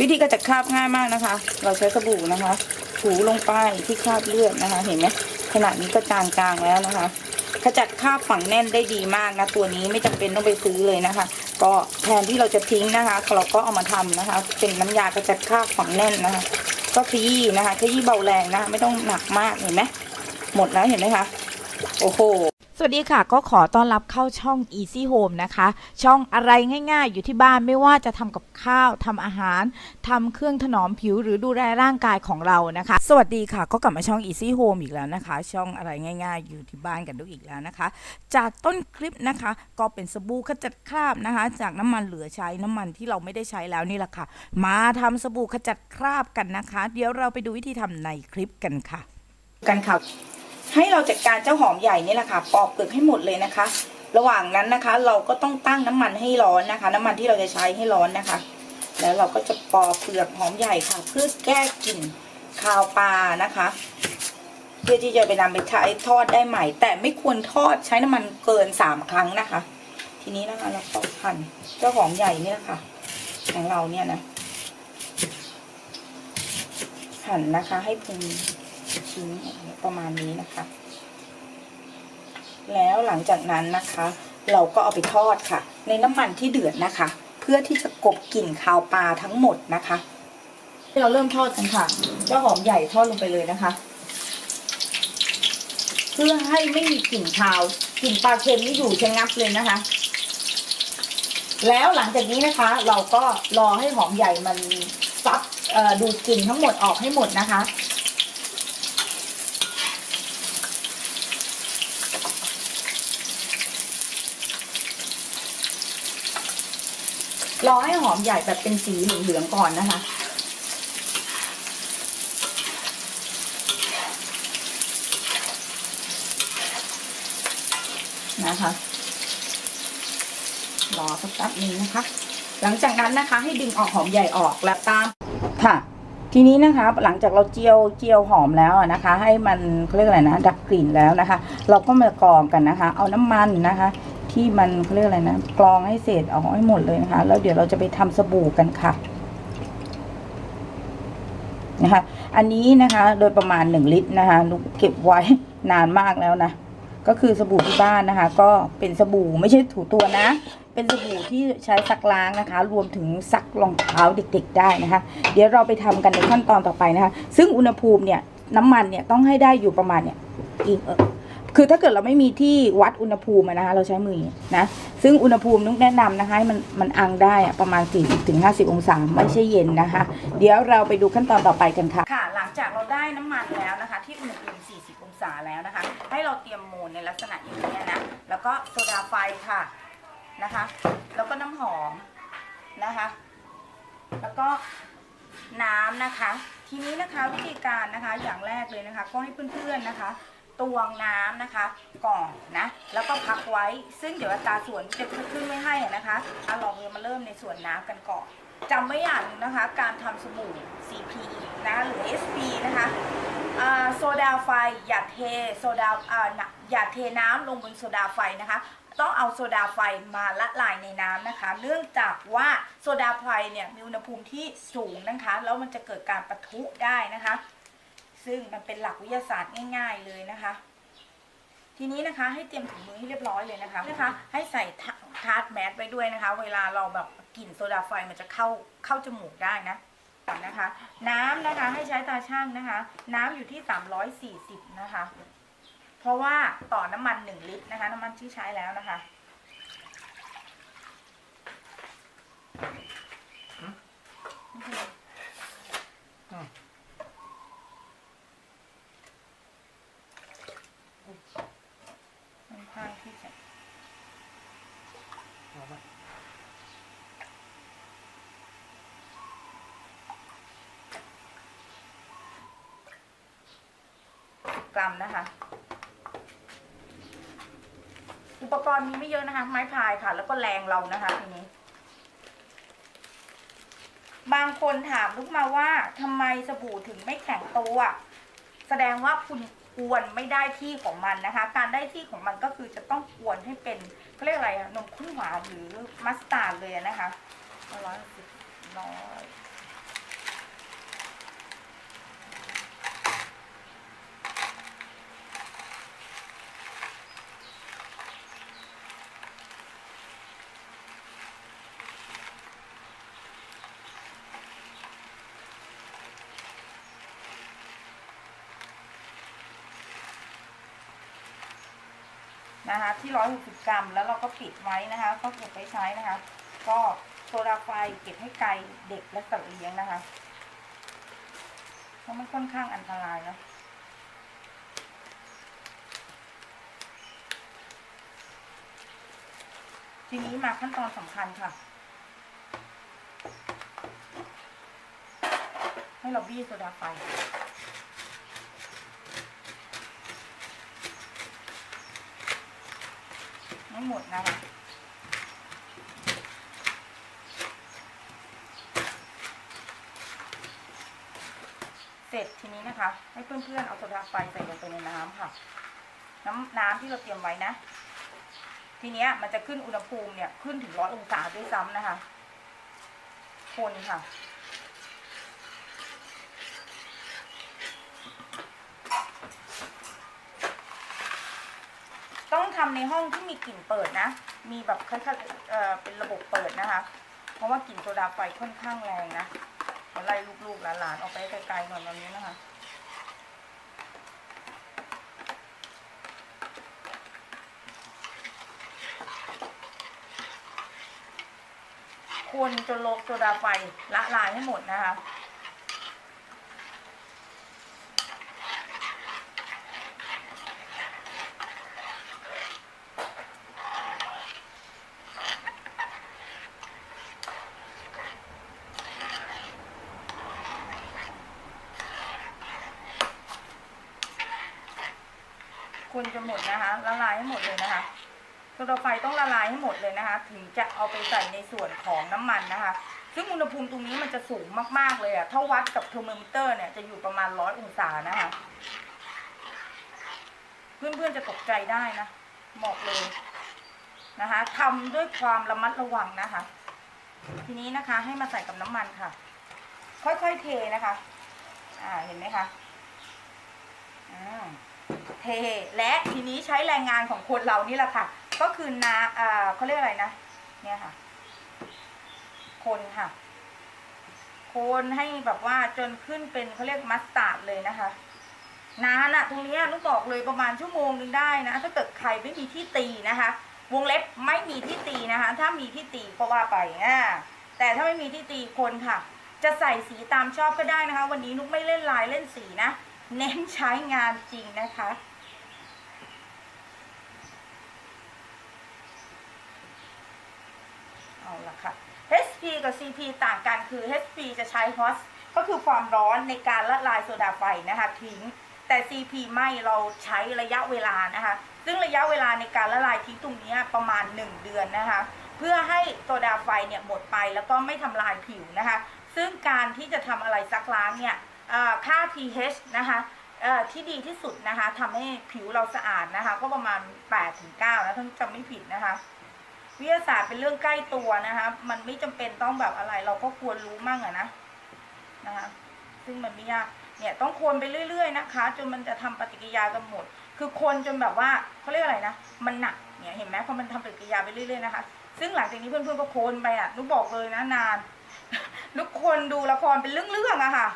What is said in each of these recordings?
วิธีการจัดคราบง่ายมากนะคะ เราใช้สบู่นะคะ ถูลงไปที่คราบเลือดนะคะ เห็นไหมขนาดนี้ก็จางจางแล้วนะคะขจัดคราบฝังแน่นได้ดีมากนะ ตัวนี้ไม่จำเป็นต้องไปซื้อเลยนะคะ ก็แทนที่เราจะทิ้งนะคะ เราก็เอามาทำนะคะ เป็นน้ำยากระจัดคราบฝังแน่นนะคะ ก็ขยี้นะคะขยี้เบาแรงนะคะไม่ต้องหนักมากเห็นไหมหมดแล้วเห็นไหมคะโอ้โห สวัสดีค่ะ ก็ขอต้อนรับเข้าช่อง Easy Home นะคะ ช่องอะไรง่ายๆ อยู่ที่บ้านไม่ว่าจะทำกับข้าวทำอาหารทำเครื่องถนอมผิวหรือดูแลร่างกายของเรานะคะ สวัสดีค่ะ ก็กลับมาช่อง Easy Home อีกแล้วนะคะ ช่องอะไรง่ายๆ อยู่ที่บ้านกันด้วยอีกแล้วนะคะ จากต้นคลิปนะคะ ก็เป็นสบู่ขจัดคราบนะคะ จากน้ำมันเหลือใช้น้ำมันที่เราไม่ได้ใช้แล้วนี่แหละค่ะ มาทำสบู่ขจัดคราบกันนะคะ เดี๋ยวเราไปดูวิธีทำในคลิปกันค่ะ กันค่ะ ให้เราจัดการเจ้าหอมใหญ่นี่แหละค่ะปอกเปลือกให้หมดเลยนะคะ ระหว่างนั้นนะคะ เราก็ต้องตั้งน้ำมันให้ร้อนนะคะ น้ำมันที่เราจะใช้ให้ร้อนนะคะ แล้วเราก็จะปอกเปลือกหอมใหญ่ค่ะ เพื่อแก้กลิ่นคาวปลานะคะ เพื่อที่จะไปนำไปใช้ทอดได้ใหม่ แต่ไม่ควรทอดใช้น้ำมันเกินสามครั้งนะคะ ทีนี้นะคะเราก็หั่นเจ้าหอมใหญ่นี่แหละค่ะ ของเราเนี่ยนะหั่นนะคะให้เป็น ชิ้นประมาณนี้นะคะ แล้วหลังจากนั้นนะคะ เราก็เอาไปทอดค่ะ ในน้ำมันที่เดือดนะคะ เพื่อที่จะกบกลิ่นคาวปลาทั้งหมดนะคะที่เราเริ่มทอดกันค่ะเจ้าหอมใหญ่ทอดลงไปเลยนะคะ เพื่อให้ไม่มีกลิ่นคาวกลิ่นปลาเค็มนี่อยู่ชะงับเลยนะคะ แล้วหลังจากนี้นะคะ เราก็รอให้หอมใหญ่มันซับดูดกลิ่นทั้งหมดออกให้หมดนะคะ รอให้หอมใหญ่แบบเป็นสีเหลืองๆก่อนนะคะนะคะรอสักแป๊บนึงนะคะ หลังจากนั้นนะคะให้ดึงออกหอมใหญ่ออกแล้วตามค่ะ ทีนี้นะคะหลังจากเราเจียวเจียวหอมแล้วนะคะ ให้มันเขาเรียกอะไรนะดับกลิ่นแล้วนะคะ เราก็มากรองกันนะคะ เอาน้ำมันนะคะ ที่มันเขาเรียกอะไรนะกรองให้เศษออกให้หมดเลยนะคะ แล้วเดี๋ยวเราจะไปทำสบู่กันค่ะนะคะ อันนี้นะคะ โดยประมาณหนึ่งลิตรนะคะนุกเก็บไว้นานมากแล้วนะ ก็คือสบู่ที่บ้านนะคะ ก็เป็นสบู่ไม่ใช่ถูตัวนะ เป็นสบู่ที่ใช้ซักล้างนะคะ รวมถึงซักรองเท้าเด็กๆได้นะคะ เดี๋ยวเราไปทำกันในขั้นตอนต่อไปนะคะ ซึ่งอุณหภูมิเนี่ยน้ำมันเนี่ยต้องให้ได้อยู่ประมาณเนี่ยอีกเออ คือถ้าเกิดเราไม่มีที่วัดอุณหภูมินะคะเราใช้มือนะซึ่งอุณหภูมินุกแนะนำนะคะให้มันมันอังได้ประมาณ 40-50ถึง50 องศาไม่ใช่เย็นนะคะ เดี๋ยวเราไปดูขั้นตอนต่อไปกันค่ะ ค่ะ หลังจากเราได้น้ำมันแล้วนะคะ ที่อุณหภูมิ 40 องศาแล้วนะคะ ให้เราเตรียมมูลในลักษณะอย่างนี้นะแล้วก็โซดาไฟค่ะนะคะ แล้วก็น้ำหอมนะคะ แล้วก็น้ำนะคะ ทีนี้นะคะวิธีการนะคะอย่างแรกเลยนะคะ ก็ให้เพื่อนๆนะคะ ตวงน้ำนะคะก่อนนะแล้วก็พักไว้ ซึ่งเดี๋ยวอัตราส่วนจะขึ้นไม่ให้นะคะเอาลองมาเริ่มในส่วนน้ำกันก่อนจำไว้อย่างหนึงนะคะ การทำสบู่ CP นะหรือ SP นะคะโซดาไฟอย่าเทโซดาอ่าน่ะอย่าเทน้ำลงบนโซดาไฟนะคะ ต้องเอาโซดาไฟมาละลายในน้ำนะคะ เนื่องจากว่าโซดาไฟเนี่ยมีอุณหภูมิที่สูงนะคะ แล้วมันจะเกิดการปะทุได้นะคะ ซึ่งมันเป็นหลักวิทยาศาสตร์ง่าย ๆเลยนะคะ ทีนี้นะคะให้เตรียมถุงมือให้เรียบร้อยเลยนะคะนะคะ ให้ใส่ทาร์ตแมสไว้ด้วยนะคะ เวลาเราแบบกลิ่นโซดาไฟมันจะเข้าเข้าจมูกได้นะนนะคะ น้ำนะคะให้ใช้ตาช่างนะคะ น้ำอยู่ที่ 340 นะคะ เพราะว่าต่อน้ำมัน 1 ลิตรนะคะ น้ำมันที่ใช้แล้วนะคะ ค่อนข้างที่จะ กรัมนะคะ อุปกรณ์มีไม่เยอะนะคะ ไม้พายค่ะ แล้วก็แรงเรานะคะทีนี้ บางคนถามลูกมาว่าทำไมสบู่ถึงไม่แข็งตัวแสดงว่าคุณกวนไม่ได้ที่ของมันนะคะ การได้ที่ของมันก็คือจะต้องกวนให้เป็นเขาเรียกอะไรอะนมข้นหวานหรือมัสตาร์ดเลยนะคะร้อยสิบร้อย นะคะที่ร้อยหกรัม แล้วเราก็ปิดไว้นะคะ ก็เก็บไว้ใช้นะคะ ก็โซดาไฟเก็บให้ไกลเด็กและสัตว์เลี้ยงนะคะเพราะมันค่อนข้างอันตรายนะทีนี้มาขั้นตอนสำคัญค่ะ ให้เราบี้โซดาไฟ ไม่หมดนะคะเสร็จทีนี้นะคะ ให้เพื่อนๆเอาโซดาไฟใส่ลงไปในน้ำค่ะ น้ำน้ำที่เราเตรียมไว้นะ ทีเนี้ยมันจะขึ้นอุณหภูมิเนี่ยขึ้นถึงร้อยองศาด้วยซ้ำนะคะ คนค่ะ ต้องทำ ในห้องที่มีกลิ่นเปิดนะ มีแบบคล้ายๆเอ่อเป็นระบบเปิดนะคะ เพราะว่ากลิ่นโซดาไฟค่อนข้างแรงนะเดี๋ยวไล่ลูกๆหลานๆออกไปไกลๆหน่อยตอนนี้นะคะคนจนโลกโซดาไฟละลายให้หมดนะคะ นจนหมดนะคะ ละลายให้หมดเลยนะคะโซดาไฟต้องละลายให้หมดเลยนะคะ ถึงจะเอาไปใส่ในส่วนของน้ำมันนะคะ ซึ่งอุณหภูมิตรงนี้มันจะสูงมากๆเลยอะถ้าวัดกับเทอร์โมมิเตอร์เนี่ยจะอยู่ประมาณร้อยองศานะคะ เพื่อนๆจะตกใจได้นะบอกเลยนะคะทำด้วยความระมัดระวังนะคะ ทีนี้นะคะให้มาใส่กับน้ำมันค่ะ ค่อยๆเทนะคะ อ่าเห็นไหมคะอ่า เทและทีนี้ใช้แรงงานของคนเรานี่แหละค่ะ ก็คือนาอ่าเขาเรียกอะไรนะ เนี่ยค่ะ คนค่ะ คนให้แบบว่าจนขึ้นเป็นเขาเรียกมัสตาร์ดเลยนะคะนานอะตรงนี้ลูกบอกเลยประมาณชั่วโมงนึงได้นะถ้าเกิดใครไม่มีที่ตีนะคะ วงเล็บไม่มีที่ตีนะคะ ถ้ามีที่ตีก็ว่าไปอ่าแต่ถ้าไม่มีที่ตีคนค่ะ จะใส่สีตามชอบก็ได้นะคะ วันนี้นุกไม่เล่นลายเล่นสีนะ เน้นใช้งานจริงนะคะ เอาละค่ะ HP กับ CP ต่างกันคือ HP จะใช้ hot ก็คือความร้อนในการละลายโซดาไฟนะคะทิ้ง แต่ CP ไม่เราใช้ระยะเวลานะคะ ซึ่งระยะเวลาในการละลายทิ้งตรงนี้ประมาณ 1 เดือนนะคะ เพื่อให้โซดาไฟเนี่ยหมดไปแล้วก็ไม่ทำลายผิวนะคะ ซึ่งการที่จะทำอะไรซักล้างเนี่ย ค่า pH นะคะที่ดีที่สุดนะคะทำให้ผิวเราสะอาดนะคะ ก็ประมาณ8-9นะถ้าจำไม่ผิดนะคะ วิทยาศาสตร์เป็นเรื่องใกล้ตัวนะคะ มันไม่จำเป็นต้องแบบอะไร เราก็ควรรู้มั่งอะนะนะคะ ซึ่งมันไม่ยากเนี่ยต้องคนไปเรื่อย ๆ นะคะ จนมันจะทำปฏิกิริยากันหมด คือคนจนแบบว่าเขาเรียกอะไรนะ มันหนักเนี่ยเห็นไหมพอมันทำปฏิกิริยาไปเรื่อยๆนะคะ ซึ่งหลังจากนี้เพื่อนๆก็โคนไปอะนุกบอกเลยนะนานนุกคนดูละครเป็นเรื่องๆอะค่ะ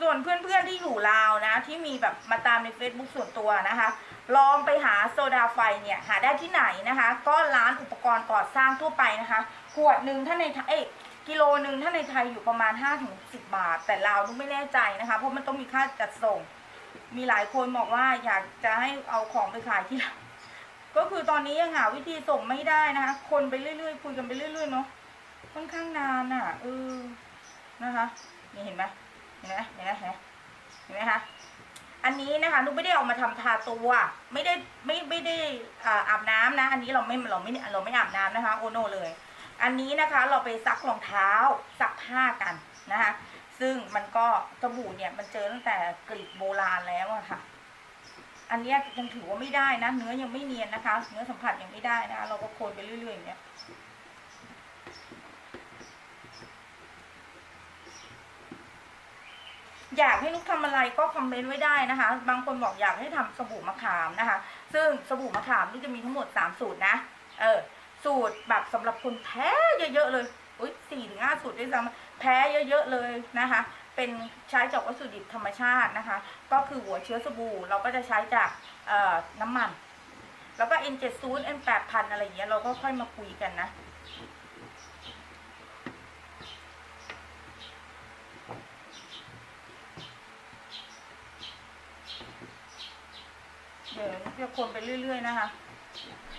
ส่วนเพื่อนๆที่อยู่ลาวนะ ที่มีแบบมาตามใน Facebook ส่วนตัวนะคะ ลองไปหาโซดาไฟเนี่ยหาได้ที่ไหนนะคะ ก็ร้านอุปกรณ์ก่อสร้างทั่วไปนะคะ ขวดหนึ่งถ้าในไทยเอ้ยกิโลหนึ่งถ้าในไทยอยู่ประมาณ 5-10 บาท แต่ลาวนุกไม่แน่ใจนะคะ เพราะมันต้องมีค่าจัดส่ง มีหลายคนบอกว่าอยากจะให้เอาของไปขายที่ลาวก็คือตอนนี้ยังหาวิธีส่งไม่ได้นะคะ คนไปเรื่อยๆคุยกันไปเรื่อยๆเนาะค่อนข้างนานอะเออนะคะนี่เห็นไหม เห็นไหมเห็นไหมเห็นไหมคะอันนี้นะคะนุกไม่ได้เอามาทำทาตัว ไม่ได้ไม่ไม่ได้อาบน้ำนะ อันนี้เราไม่เราไม่เราไม่อาบน้ำนะคะโอโนเลย อันนี้นะคะเราไปซักรองเท้าซักผ้ากันนะคะซึ่งมันก็สบู่เนี่ยมันเจอตั้งแต่กรีกโบราณแล้วอะค่ะ อันนี้ยยังถือว่าไม่ได้นะ เนื้อยังไม่เนียนนะคะ เนื้อสัมผัสยังไม่ได้นะคะเราก็โคนไปเรื่อยๆอย่างเงี้ย อยากให้นุกทำอะไรก็คอมเมนต์ไว้ได้นะคะ บางคนบอกอยากให้ทำสบู่มะขามนะคะ ซึ่งสบู่มะขามนี่จะมีทั้งหมด 3 สูตรนะ เออ สูตรแบบสำหรับคนแพ้เยอะๆเลยอุ้ยสี่ถึงห้าสูตรด้วยซ้ำแพ้เยอะๆเลยนะคะ เป็นใช้จากวัตถุดิบธรรมชาตินะคะ ก็คือหัวเชื้อสบู่เราก็จะใช้จากน้ำมัน แล้วก็ N70 N8000 อะไรอย่างเงี้ยเราก็ค่อยมาคุยกันนะ ยวจะคนไปเรื่อย ๆ นะคะ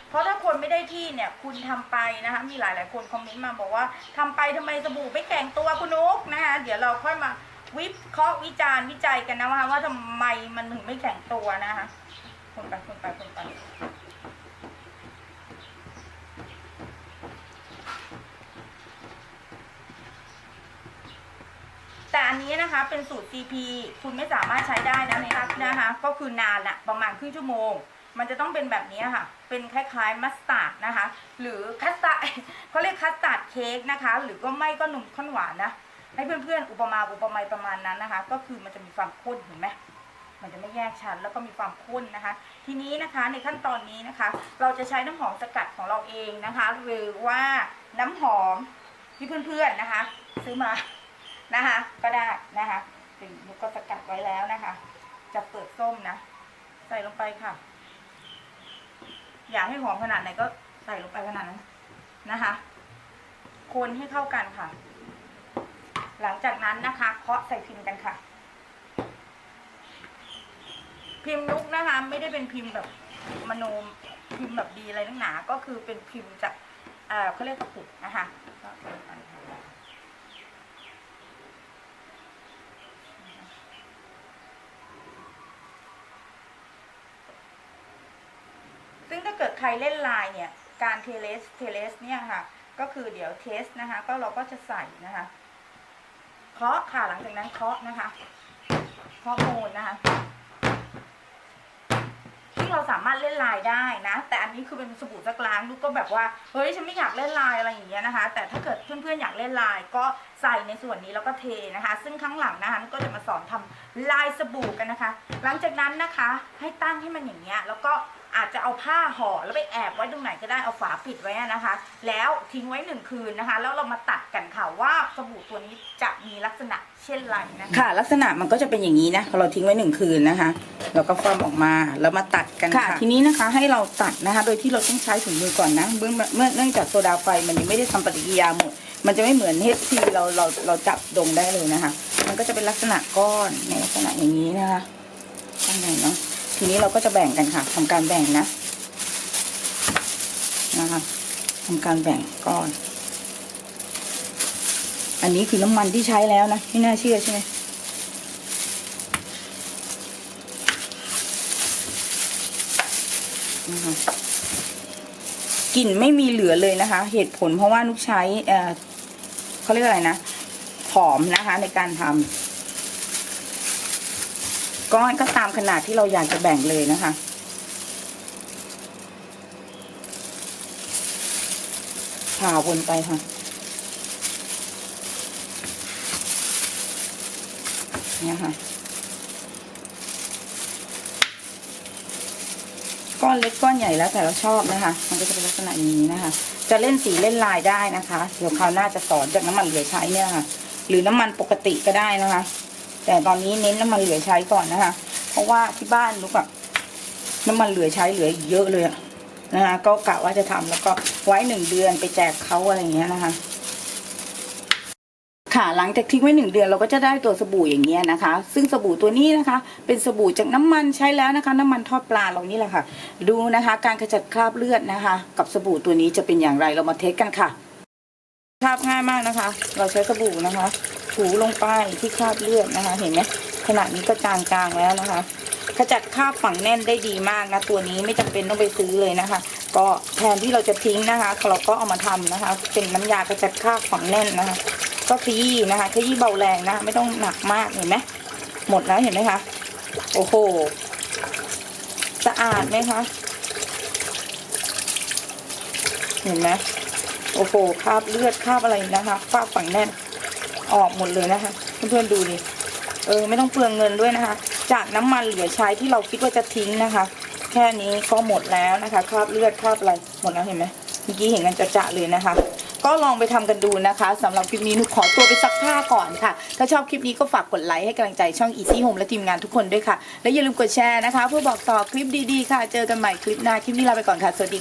เพราะถ้าคนไม่ได้ที่เนี่ย คุณทำไปนะคะ มีหลายๆคนคอมเมนต์มาบอกว่าทำไปทำไมสบู่ไม่แข็งตัวคุณนุ๊กนะคะเดี๋ยวเราค่อยมาวิเคราะห์วิจารณ์วิจัยกันนะคะว่าทำไมมันถึงไม่แข็งตัวนะคะคนไปคนไปคนไป แต่อั นี้นะคะเป็นสูตร CP คุณไม่สามารถใช้ได้นะในรักนะคะ ก็คือนานอะประมาณครึ่งชั่วโมง มันจะต้องเป็นแบบนี้ค่ะ เป็นคล้ายๆมัสตาร์ดนะคะ หรือคัสตาร์ดเขาเรียกคัสตาร์ดเค้กนะคะ หรือก็ไม่ก็นมข้นหวานนะให้เพื่อนๆ อุปมาอุปไมยประมาณนั้นนะคะ ก็คือมันจะมีความข้นเห็นไหมมันจะไม่แยกชั้นแล้วก็มีความข้นนะคะ ทีนี้นะคะในขั้นตอนนี้นะคะ เราจะใช้น้ำหอมสกัดของเราเองนะคะ หรือว่าน้ำหอมที่เพื่อนๆนะคะ ซื้อมา นะคะ ก็ได้นะคะถึงนุกก็สกัดไว้แล้วนะคะ จะเปิดส้มนะ ใส่ลงไปค่ะ อยากให้หอมขนาดไหนก็ใส่ลงไปขนาดนั้นนะคะ คนให้เข้ากันค่ะ หลังจากนั้นนะคะ เคาะใส่พิมพ์กันค่ะ พิมพ์นุกนะคะ ไม่ได้เป็นพิมพ์แบบมโนพิมพ์แบบดีอะไรนักหนา ก็คือเป็นพิมพ์จาก เอ่อเขาเรียกกระปุกนะคะก็เป็นอันนี้ค่ะซึ่ง ถ้าเกิดใครเล่นไลน์เนี่ย การเทเลสเทเลสเนี่ยค่ะ ก็คือเดี๋ยวเทสนะคะ ก็เราก็จะใส่นะคะเคาะค่ะหลังจากนั้นเคาะนะคะเคาะโมนนะคะที่เราสามารถเล่นไลน์ได้นะ แต่อันนี้คือเป็นสบู่ซักล้างลูกก็แบบว่าเฮ้ยฉันไม่อยากเล่นไลน์อะไรอย่างเงี้ยนะคะ แต่ถ้าเกิดเพื่อนๆอยากเล่นไลน์ก็ใส่ในส่วนนี้แล้วก็เทนะคะ ซึ่งข้างหลังนะคะกก็จะมาสอนทำลายสบู่กันนะคะ หลังจากนั้นนะคะ ให้ตั้งให้มันอย่างเงี้ยแล้วก็ อาจจะเอาผ้าห่อแล้วไปแอบไว้ตรงไหนก็ได้เอาฝาปิดไว้นะคะ แล้วทิ้งไว้หนึ่งคืนนะคะ แล้วเรามาตัดกันค่ะว่าสบู่ตัวนี้จะมีลักษณะเช่นไรนะคะค่ะ ลักษณะมันก็จะเป็นอย่างนี้นะเราทิ้งไว้หนึ่งคืนนะคะแล้วก็ฟ้อมออกมาแล้วมาตัดกันค่ะ ทีนี้นะคะให้เราตัดนะคะ โดยที่เราต้องใช้ถุงมือก่อนนะเมื่อเมื่อเนื่องจากโซดาไฟมันยังไม่ได้ทำปฏิกิริยาหมดมันจะไม่เหมือนเฮทีเราเราเราจับดมได้เลยนะคะ มันก็จะเป็นลักษณะก้อนในลักษณะอย่างนี้นะคะข้างในเนาะ ทีนี้เราก็จะแบ่งกันค่ะทำการแบ่งนะนะคะทำการแบ่งก้อน อันนี้คือน้ำมันที่ใช้แล้วนะไม่น่าเชื่อใช่ไหมกลิ่นไม่มีเหลือเลยนะคะ เหตุผลเพราะว่านุกใช้เออเขาเรียกอะไรนะหอมนะคะในการทำ ก้อนก็ตามขนาดที่เราอยากจะแบ่งเลยนะคะ ผ่าวนไปค่ะเนี่ยค่ะ ก้อนเล็กก้อนใหญ่แล้วแต่เราชอบนะคะ มันก็จะเป็นลักษณะนี้นะคะ จะเล่นสีเล่นลายได้นะคะ เดี๋ยวคราวหน้าจะสอนจากน้ำมันเหลือใช้เนี่ยค่ะ หรือน้ำมันปกติก็ได้นะคะ แต่ตอนนี้เน้นน้ำมันเหลือใช้ก่อนนะคะ เพราะว่าที่บ้านลูกอะน้ำมันเหลือใช้เหลือเยอะเลยนะคะก็กะว่าจะทำแล้วก็ไว้หนึ่งเดือนไปแจกเขาอะไรอย่างเงี้ยนะคะ ค่ะหลังจากทิ้งไว้หนึ่งเดือนเราก็จะได้ตัวสบู่อย่างเงี้ยนะคะ ซึ่งสบู่ตัวนี้นะคะ เป็นสบู่จากน้ำมันใช้แล้วนะคะ น้ำมันทอดปลาเรานี่แหละค่ะ ดูนะคะ การขจัดคราบเลือดนะคะ กับสบู่ตัวนี้จะเป็นอย่างไรเรามาเทสกันค่ะคราบง่ายมากนะคะ เราใช้สบู่นะคะ ถูลงไปที่คราบเลือดนะคะ เห็นไหมขนาดนี้ก็จางจางๆแล้วนะคะขจัดคราบฝังแน่นได้ดีมากนะตัวนี้ไม่จำเป็นต้องไปซื้อเลยนะคะ ก็แทนที่เราจะทิ้งนะคะเราก็เอามาทำนะคะ เป็นน้ำยากระจัดคราบฝังแน่นนะคะ ก็ขยี้นะคะขยี้เบาแรงนะคะไม่ต้องหนักมากเห็นไหมหมดแล้วเห็นไหมคะโอ้โหสะอาดไหมคะเห็นไหมโอ้โหคราบเลือดคราบอะไรนะคะคราบฝังแน่น ออกหมดเลยนะคะ เพื่อนๆดูดิเออไม่ต้องเปลืองเงินด้วยนะคะ จากน้ำมันเหลือใช้ที่เราคิดว่าจะทิ้งนะคะ แค่นี้ก็หมดแล้วนะคะคราบเลือดคราบอะไรหมดแล้วเห็นไหมเมื่อกี้เห็นกันจะๆเลยนะคะ ก็ลองไปทำกันดูนะคะสำหรับคลิปนี้หนูขอตัวไปซักผ้าก่อนค่ะ ถ้าชอบคลิปนี้ก็ฝากกดไลค์ให้กำลังใจช่อง Easy Home และทีมงานทุกคนด้วยค่ะ และอย่าลืมกดแชร์นะคะ เพื่อบอกต่อคลิปดีๆ ค่ะ เจอกันใหม่คลิปหน้าคลิปนี้ลาไปก่อนค่ะสวัสดีค่ะ